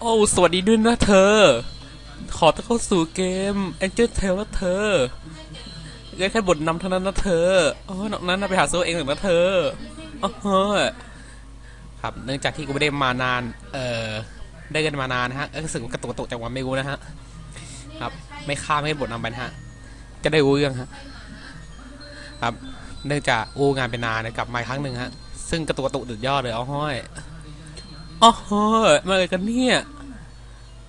โอ้สวัสดีด้วยนะเธอ ขอต้อนเข้าสู่เกม Angel Tale นะเธอได้แค่บทนำเท่านั้นนะเธออ๋อนอกนั้นนะไปหาซื้อเองหรือนะเธออ๋อเฮ้ยครับ เนื่องจากที่กูไม่ได้มานาน เออได้กันมานานนะฮะก็รู้สึกกระตุกกระตุกจากวันไม่รู้นะฮะ ครับ ไม่ข้าไม่บทนำไปนะฮะ จะได้รู้เรื่องฮะ ครับ เนื่องจากอู้งานไปนานนะกลับมาครั้งหนึ่งฮะ ซึ่งกระตุกกระตุกดุดยอดเลยอ๋อห้อย อ๋อเฮ้ยมาเลยกันเนี่ย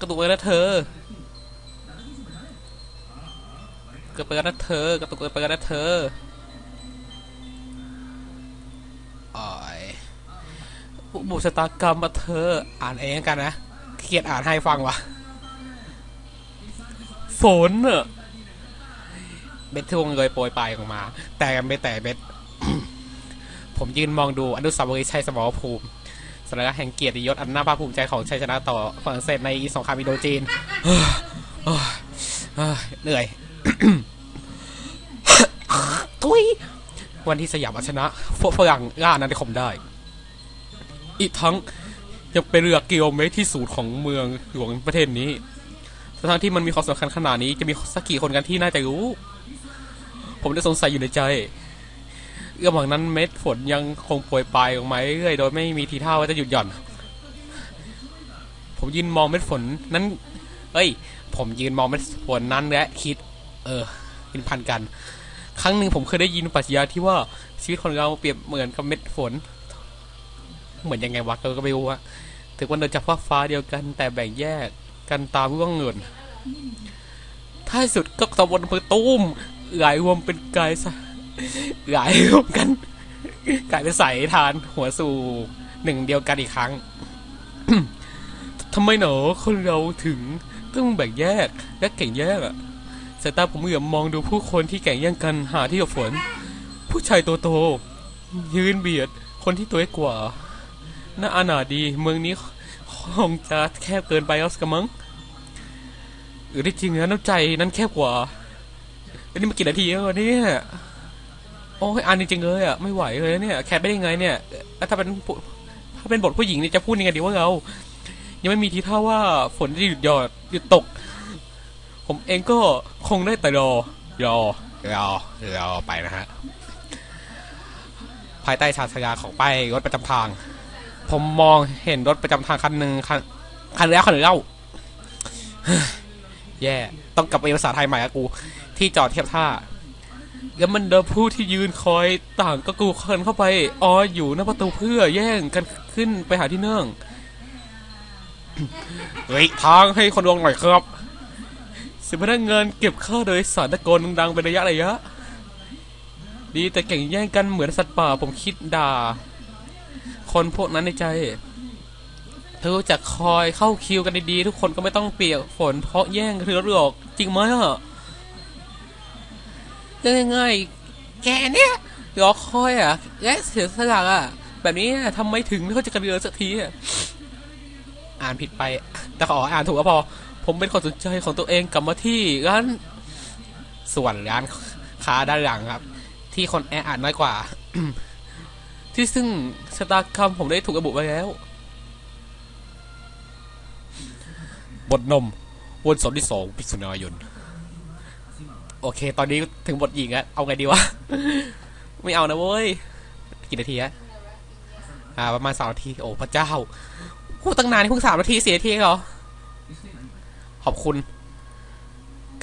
กระตุกเลยนะเธอ กระตุกเลยนะเธอ กระตุกเลยนะเธออ๋อยบุชะตากรรมมาเธอ อ่านเองกันนะเขียดอ่านให้ฟังวะฝนอะเบ็ดทวงเลยโปรยปลายออกมา แต่กันไม่แต่เบ็ดผมยืนมองดูอนุสาวรีย์ชัยสมรภูมิ สัญลักษณ์แห่งเกียรติยศอันน่าภาคภูมิใจของชัยชนะต่อฝรั่งเศสในสงครามอินโดจีนเหนื่อยทุยวันที่สยามอาชนะพวกฝรั่งล่าอาณานิคมได้ อีกทั้งยังเป็นเรือกิโลเมตรที่สูงของเมืองหลวงประเทศนี้ทั้งที่มันมีความสำคัญขนาดนี้จะมีสักกี่คนกันที่น่าจะรู้ ผมได้สงสัยอยู่ในใจ เระหว่างนั้นเม็ดฝนยังคงโปรยปลายออกมาเรื่อยๆโดยไม่มีทีท่าว่าจะหยุดหย่อน ผมยืนมองเม็ดฝนนั้น เอ้ย ผมยืนมองเม็ดฝนนั้นและคิด เออเป็นพันกัน ครั้งหนึ่งผมเคยได้ยินปรัชญาที่ว่าชีวิตของเราเปรียบเหมือนกับเม็ดฝน เหมือนยังไงวะก็ไม่รู้อะถึงวันเดินจากฟ้าฟ้าเดียวกัน แต่แบ่งแยกกันตามร่วงเงินท้ายสุดก็ตะวันอำเภอตุ้มไหลรวมเป็นกายซะ หลายรวมกันกลายเป็นสายทานหัวสู่หนึ่งเดียวกันอีกครั้งทำไมหนอคนเราถึงต้องแบ่งแยกและแข่งแยกอะสายตาผมเหลือบมองดูผู้คนที่แข่งแย่งกันหาที่หลบฝน ผู้ชายตัวโตยืนเบียดคนที่ตัวเล็กกว่าน่าอานาดีเมืองนี้คงจะแคบเกินไปแล้วสกะมังหรือที่จริงแล้วน้ำใจนั้นแคบกว่าแล้วนี่มากี่นาทีแล้วเนี่ย โอ้ยอ่านจริงเลยอะไม่ไหวเลยเนี่ยแคปไปได้ไงเนี่ยถ้าเป็นถ้าเป็นบทผู้หญิงเนี่ยจะพูดยังไงดีว่าเรายังไม่มีทีท่าว่าฝนจะหยุดหยอดหยุดตก ผมเองก็คงได้แต่รอรอรอรอไปนะฮะภายใต้ชาญชยาของป้ายรถประจำทาง ผมมองเห็นรถประจำทางคันหนึ่งคันคันแล้วคันเล่าแย่ต้องกลับไปภาษาไทยใหม่อะกู ที่จอดเทียบท่า แล้วมันเดินผู้ที่ยืนคอยต่างก็กูเคินเข้าไปอออยู่หน้าประตูเพื่อแย่งกันขึ้นไปหาที่เนั่องเฮ้ยทางให้คนลงหน่อยครับ สิบพนักงานเก็บค่าโดยสารตะโกนดังๆเป็นระยะระยะ ดีแต่แข่งแย่งกันเหมือนสัตว์ป่าผมคิดด่า คนพวกนั้นในใจ เธอจะคอยเข้าคิวกันดีๆ ทุกคนก็ไม่ต้องเปียกฝนเพราะแย่งเรือหรอกจริงไหมอะ รื่องง่ายๆแกเนี่ยรอคอยอะ และเสียสละอะ แบบนี้ทำไมถึงไม่เข้าใจกันเรือสักทีอะอ่านผิดไป แต่ขออ่านถูกก็พอ ผมเป็นคนสนใจของตัวเองกลับมาที่ร้านส่วนร้านค้าด้านหลังครับ ที่คนแออัดน้อยกว่า ที่ซึ่งชะตากรรมผมได้ถูกระบุไว้แล้ว บทนม วันสาร์ที่สองพิษณายน โอเค ตอนนี้ถึงบทหญิงอะเอาไงดีวะ ไม่เอานะเว้ย กี่นาทีอะอ่า ประมาณสามนาที โอ้พระเจ้าพูดตั้งนานนี่เพิ่งสามนาทีสี่นาทีเองเหรอ ขอบคุณ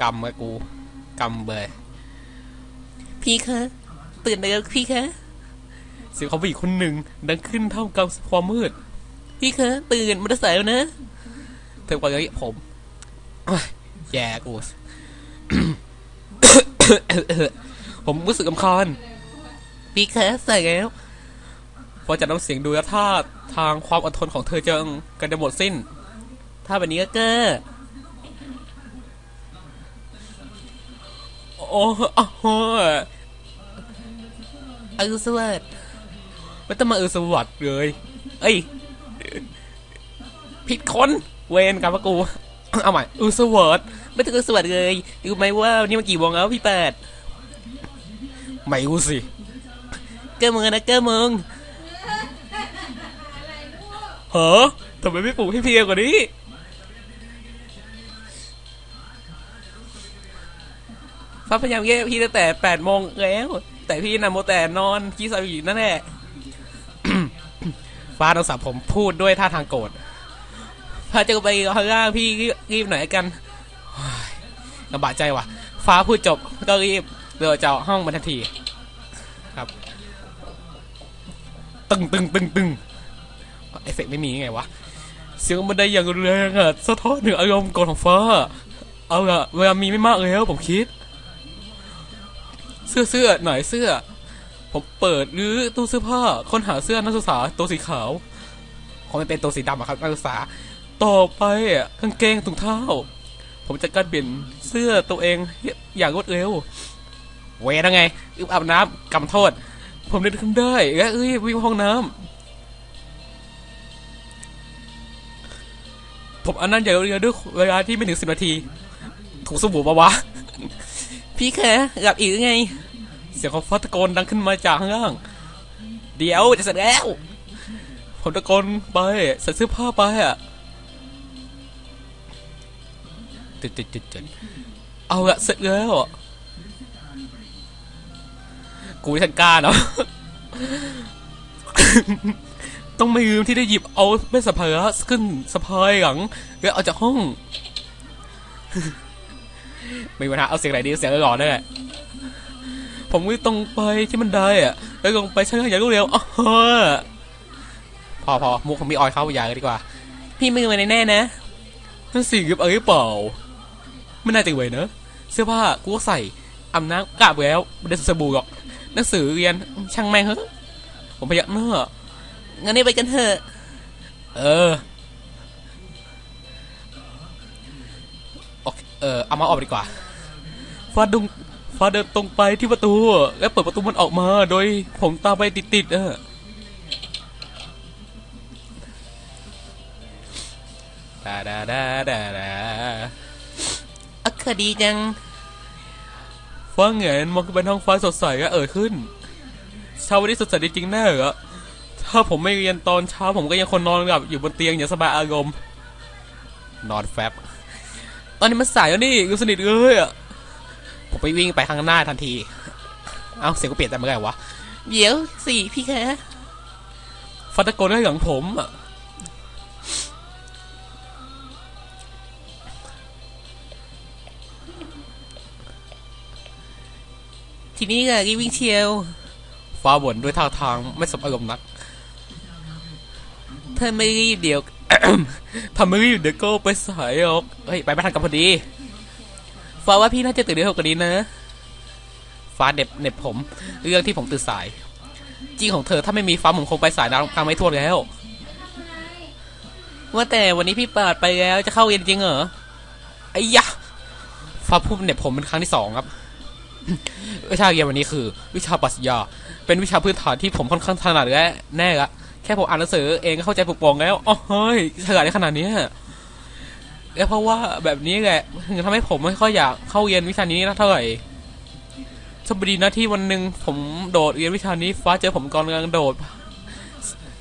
กำกับกูกำเบยพี่คะตื่นได้แล้วพี่คะเสียงของผู้หญิงคนหนึ่งดังขึ้นเท่ากับความมืด พี่คะตื่นมันจะสายแล้วนะเธอบอกอย่างนี้ผมโอ๊ยแย่กู ผมรู้สึกกำคาญพี่คะใส่แล้วพอจากน้ำเสียงดูแล้วท่าทางความอดทนของเธอจะกันจะหมดสิ้น ถ้าแบบนี้ก็เกอโอ้โอ้โหอรุณสวัสดิ์ไม่ต้องมาอรุณสวัสดิ์เลย เอ้ย ผิดคน เวนกับพะกู เอาใหม่อุสวอร์ดไม่ถึงอุสวอร์ดเลยรู้ไหมว่านี่มันกี่วงแล้วพี่แปดไม่รู้สิเก้มึงนะเก้มึงเฮ้อทำไมไม่ปลูกให้เพียงกว่านี้ฟ้าพยายามแก้พี่ตั้งแต่แปดโมงแล้ว แต่พี่นะโมแต่นอนขี้เศาอยู่นั่นแหละฟ้าโทรศัพท์ผมพูดด้วยท่าทางโกรธ ฟ้าจะไปข้างล่างพี่รีบหน่อยกันลำบากใจว่ะ ฟ้าพูดจบก็รีบเดินจากห้องมาทันทีครับ ตึงตึงตึงตึงเอฟเฟกไม่มีไงวะ เสียงบันไดอย่างแรงอะสะท้อนถึงอารมณ์กดของฟ้า เอาละเวลามีไม่มากแล้วผมคิด เสื้อเสื้อหนเสื้อ ผมเปิดหรือตู้เสื้อผ้าค้นหาเสื้อนักศึกษาตัวสีขาวคงไม่เป็นตัวสีดำอะครับนักศึกษา ต่อไปอะกางเกงถุงเท้า ผมจะการเปลี่ยนเสื้อตัวเองอย่างรวดเร็ว เวรไงอึบอาบน้ำกำโทษ ผมนึกขึ้นได้และเอ้ยวิ่งห้องน้ำผมอันนั้นอย่างเรียวด้วยเวลาที่ไม่ถึงสิบนาที ถูกสบู่ปะวะ พี่แค่หลับอีกไง เสียงของฟ้าตะโกนดังขึ้นมาจากข้างล่าง เดี๋ยวจะเสร็จแล้วผมตะโกนไปใส่เสื้อผ้าไปอะ จุดจุดจุดจุดเอาละเสร็จแล้วอะกูฉันกล้าเนาะต้องไม่ลืมที่ได้หยิบเอาเป้สัมภาระขึ้นสะพายหลังแล้วเอาจากห้องไม่มีปัญหาเอาเสียงไหนดีเสียงหล่อได้แหละผมวิ่งตรงไปที่มันได้อะแล้วลงไปชั้นล่างอย่างรวดเร็วอ๋อพอพอมุกของพี่ออยเข้าไปยากันดีกว่า พี่มือมาแน่ๆนะนั่นสิหยิบอาหรือเปล่า ไม่น่าจะไหวเนอะเสื้อผ้ากูก็ใส่อาบน้ำกราบแล้วไม่ได้สบู่หรอกหนังสือเรียนช่างแม่งเฮ้ผมพยักหน้างั้นนี่ไปกันเถอะเออโอเคเออเอามาออกดีกว่าฟาดุงฟาเดินตรงไปที่ประตู แล้วเปิดประตูมันออกมา โดยผมตามไปติดๆเออดาดาดาดาดา อักคดีจังฟ้าเหงนมองขึ้นไปท้องฟ้าสดใสก็เอ่ยขึ้นเช้าวันนี้สดใสจริงๆแน่เหรอถ้าผมไม่เรียนตอนเช้าผมก็ยังคนนอนหลับอยู่บนเตียงอย่างสบายอารมณ์นอนแฟบตอนนี้มันสายแล้วนี่กูสนิทเลยอะผมไปวิ่งไปข้างหน้าทันที เอ้าเสียงกูเปลี่ยนแต่เมื่อไหร่วะ เดี๋ยวสิพี่แค่ฟันตะโกนให้หลังผมอะ ทีนี้ก็รีบวิ่งเชียวฟ้าบ่นด้วยท่าทางไม่สมอารมณ์นักถ้าไม่รีบเดี๋ยวถ้าไม่รีบเดี๋ยวก็ไปสายออกเฮ้ยไปไม่ทันกันพอดีฟ้าว่าพี่น่าจะตื่นเร็วกว่านี้นะ ฟ้าเด็บเน็บผม เรื่องที่ผมตื่นสาย จริงของเธอถ้าไม่มีฟ้าผมคงไปสายน้ำทางไม่ทั่วแล้ว ว่าแต่วันนี้พี่ปาดไปแล้วจะเข้าเรียนจริงเหรอไอ้ยะฟ้าพูดเน็บผมเป็นครั้งที่สองครับ วิชาเรียนวันนี้คือ วิชาปรัชญาเป็นวิชาพื้นฐานที่ผมค่อนข้างถนัดและแน่ละแค่ผมอ่านหนังสือเองก็เข้าใจปุกปลงแล้วอ๋อเฮ้ยฉลาดได้ขนาดนี้แล้วเพราะว่าแบบนี้แหละถึงทำให้ผมไม่ค่อยอยากเข้าเรียนวิชานี้นะเท่าไหร่โชคดีนะที่วันหนึ่งผมโดดเรียนวิชานี้ฟ้าเจอผมก่อนกำลังโดด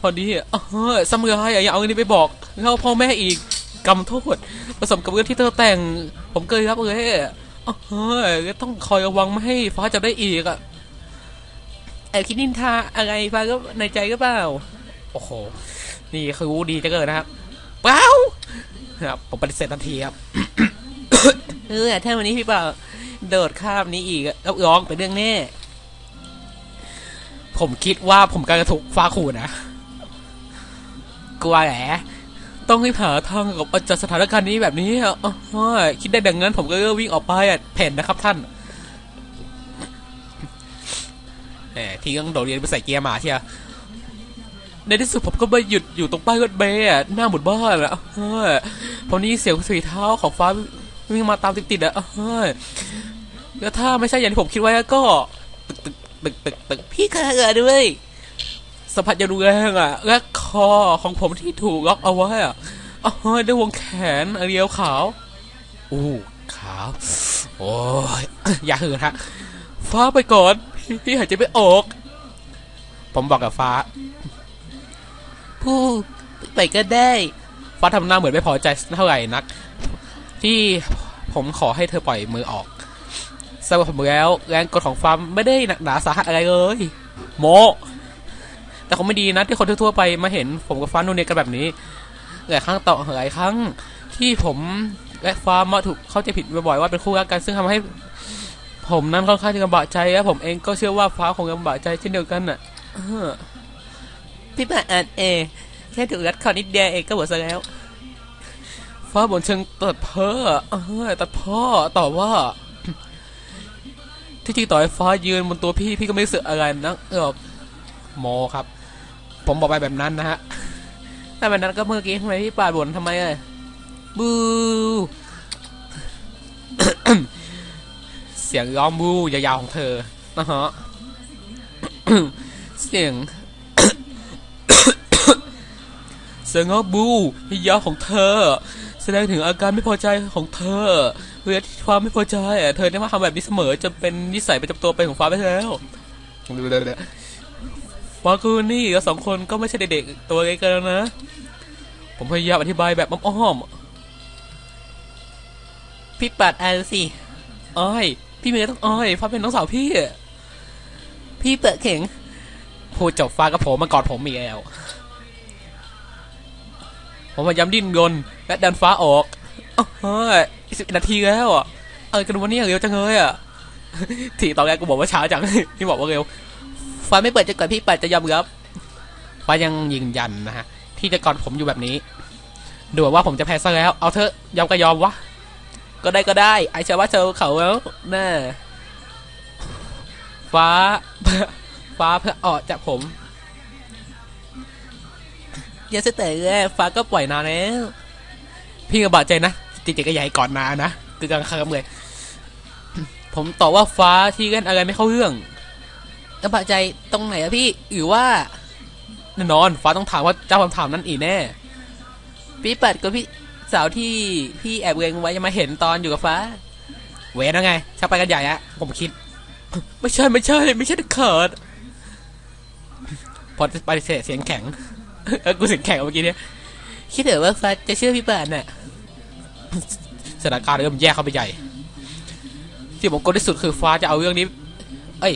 พอดีอ๋อเฮ้ยสมัยอย่าเอาเงินนี้ไปบอกเล่าพ่อแม่อีกกรรมโทษผสมกับเรื่องที่เธอแต่ง ผมเคยรับเลย เฮ้ยต้องคอยระวังไม่ให้ฟ้าจับได้อีกอะแอบคิดนินทาอะไรฟ้าก็ในใจก็เปล่า โอ้โห นี่คือรู้ดีจะเกิดนะครับ เปล่าครับผมปฏิเสธทันทีครับ เออถ้าวันนี้พี่เปล่าโดดข้ามนี้อีกก็ร้องเป็นเรื่องแน่ ผมคิดว่าผมกำลังถูกฟ้าขู่นะ กลัวแหละ ต้องรีบหาทางกับจัดสถานการณ์นี้แบบนี้อะอ๋อคิดได้ดังนั้นผมก็วิ่งออกไปอะแผ่นนะครับท่านแหมที่ต้งโดดเรียนไปใส่เกียร์มาเชียในที่สุดผมก็ไปหยุดอยู่ตรงป้ายรถเมล์อะหน้าหมดบ้านแล้วเฮ้ยพอนี้เสียงสีเท้าของฟ้าวิ่งมาตามติดๆอะเฮ้ยแล้วถ้าไม่ใช่อย่างที่ผมคิดไว้ก็ตึกตึกตึกตึกตึกพี่เคยเกิดด้วย สัมผัสยารุแรงอะและคอของผมที่ถูกล็อกเอาไว้อะเฮ้ยด้วยวงแขนเรียวขาว อู้ขาว โอ้ยอย่าหืนฮะ ฟ้าไปก่อน พี่พี่หายใจไม่ออก ผมบอกกับฟ้าพูดไปก็ได้ ฟ้าทำหน้าเหมือนไม่พอใจเท่าไหร่นัก ที่ผมขอให้เธอปล่อยมือออกสำหรับผมแล้ว แรงกดของฟ้าไม่ได้หนักหนาสาหัสอะไรเลย โม แต่คงไม่ดีนะที่คนทั่วๆไปมาเห็นผมกับฟ้านูนเนยกันแบบนี้หลายครั้งต่อหลายครั้งที่ผมและฟ้ามาถูกเข้าใจผิดบ่อยๆว่าเป็นคู่รักกัน ซึ่งทำให้ผมนั้นค่อนข้างจะลำบากใจและผมเองก็เชื่อว่าฟ้าคงลำบากใจเช่นเดียวกันน่ะพี่ป่าอ่านเอแค่ถูกรัดคอนิดเดียวเองก็หมดซะแล้ว ฟ้าบนเชิงตัดเพ้อเออตัดพ่อต่อว่า ที่จริงต่อให้ฟ้ายืนบนตัวพี่พี่ก็ไม่รู้สึกอะไรนะเออโมครับ ผมบอกไปแบบนั้นนะฮะแต่แบบนั้นก็เมื่อกี้ทำไมพี่ปาดบ่นทำไมอะบูเสียงร้องบูยาวๆของเธอนะฮะเสียงเสียงร้องบูยาวๆของเธอ แสดงถึงอาการไม่พอใจของเธอเวลาที่ความไม่พอใจอะเธอได้มาทำแบบนี้เสมอจนเป็นนิสัยประจำตัวไปของฟ้าไปแล้ว ฟ้าคือนี่แล้วสองคนก็ไม่ใช่เด็กๆตัวเล็กกันแล้วนะ ผมพยายามอธิบายแบบอ้อมๆพี่ปัดอ่านสิอ้อยพี่เมย์ต้องอ้อยฟ้าเป็นน้องสาวพี่ พี่เปิดเข่งพูดจบฟ้ากับผมมากอดผมอีกแล้วผมพยายามดิ้นรนและดันฟ้าออกเอ้าเฮ้ยสิบนาทีแล้วอะเออกันวันนี้เร็วจังเลยอะ ทีตอนแรกกูบอกว่าช้าจังพี่บอกว่าเร็ว ฟ้าไม่เปิดจนกว่าพี่ปัดจะยอมรับฟ้ายังยืนยันนะฮะ ที่จะกอดผมอยู่แบบนี้ดูเหมือนว่าผมจะแพ้ซะแล้ว เอาเถอะยอมก็ยอมวะ ก็ได้ก็ได้ ไอเชื่อว่าเจอเขาแล้วน่าฟ้า ฟ้าเพื่อออกจากผมอย่าเสตอฟ้าก็ปล่อยนานแล้ว พี่ก็บาดใจนะจริงๆก็ใหญ่ก่อนนานนะคือกลางคัเลย ผมตอบว่าฟ้าที่เล่นอะไรไม่เข้าเรื่อง ลำบากใจตรงไหนอะพี่หรือว่าแน่นอน ฟ้าต้องถามว่าเจ้าคำถามนั้นอีแน่ พี่ปัดกับพี่สาวที่พี่แอบเวงไว้จะมาเห็นตอนอยู่กับฟ้า เวนะไงชักไปกันใหญ่อะผมคิด ไม่ใช่ไม่ใช่ ไม่ใช่เขิดพอปฏิเสธเสียงแข็งเออกูเสียงแข็งเมื่อกี้เนี่ยคิดเถอะว่าฟ้าจะเชื่อพี่ปัดน่ะสถานการณ์เริ่มแย่เข้าไปใหญ่ ที่ผมกลัวที่สุดคือฟ้าจะเอาเรื่องนี้ เอ้ย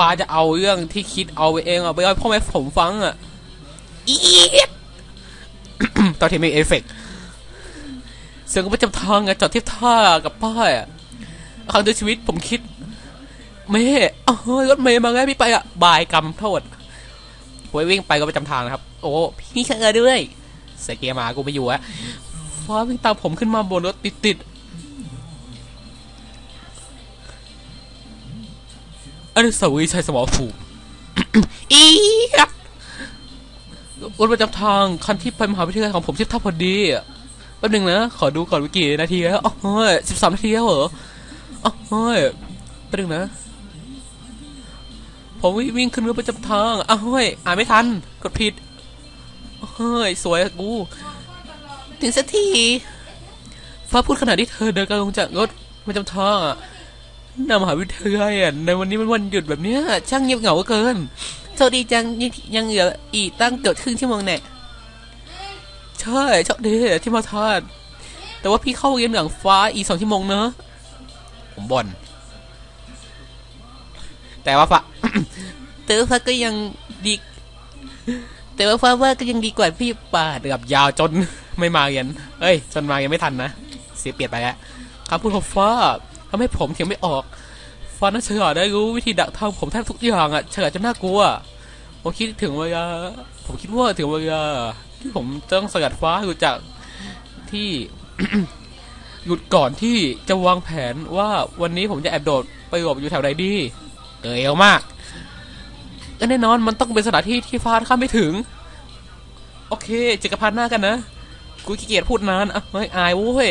ฟ้าจะเอาเรื่องที่คิดเอาไปเองเอาไปให้พ่อแม่ผมฟังอะอีดตอนที่มีเอฟเฟกต์เสียงประจำทางอะจอดเทียบท่ากับป้ายอะครั้งในชีวิตผมคิด เมย์เอ้ยรถเมย์มาแล้วพี่ไปอะ บายกรรมโทษหวยวิ่งไปก็ประจำทางนะครับ โอ้พี่เอด้วยเสียเกียร์มากูไม่อยู่อะฟ้าวิ่งตามผมขึ้นมาบนรถติดติด อนุสาวรีย์ชัยสมรภูมิอีกรถประจำทางคันที่ไปมหาวิทยาลัยของผมเทียบท่าพอดีแป๊บหนึงนะ ขอดูก่อนวิกี่นาทีแล้วอ๋อเฮ้ยสิบสามนาทีแล้วเหรออ๋อเฮ้ยแป๊บหนึงนะ ผมวิ่งขึ้นรถประจำทางอ้าวเฮ้ยอ่านไม่ทัน กดผิดเฮ้ย สวยกู ถึงสักทีฟ้าพูดขณะที่เธอเดินกลงจากรถประจำทางอะ หน้ามหาวิทยาลัยอะในวันนี้มันวันหยุดแบบเนี้ยช่างเงียบเหงาเกินโชคดีจังยังยังเหลืออีกตั้งเกือบครึ่งชั่วโมงแน่ใช่โชคดีที่มาทานแต่ว่าพี่เข้าเรียนหลังฟ้าอีกสองชั่วโมงเนอะผมบ่นแต่ว่าฟ้าแต่ว่าฟ้าก็ยังดีแต่ว่าฟ้าว่าก็ยังดีกว่าพี่ป่าเดือบยาวจนไม่มาเรียนเอ้ย จนมายังไม่ทันนะเสียเปรียบไปแล้วคำพูดของฟ้า ทำให้ผมเถียงไม่ออกฟ้าน่าฉลาดได้รู้วิธีดักทางผมแทบทุกอย่างอะฉลาดจนน่ากลัวผมคิดถึงเวลาผมคิดว่าถึงเวลาที่ผมต้องสกัดฟ้าหลุดจากที่หยุดก่อนที่จะวางแผนว่าวันนี้ผมจะแอบโดดไปหลบอยู่แถวไหนดีเร็วมากและแน่นอนมันต้องเป็นสถานที่ที่ฟ้าข้ามไม่ถึง โอเคเจอกันพันหน้ากันนะ กูขี้เกียจพูดนานอะไม่อายเว้ย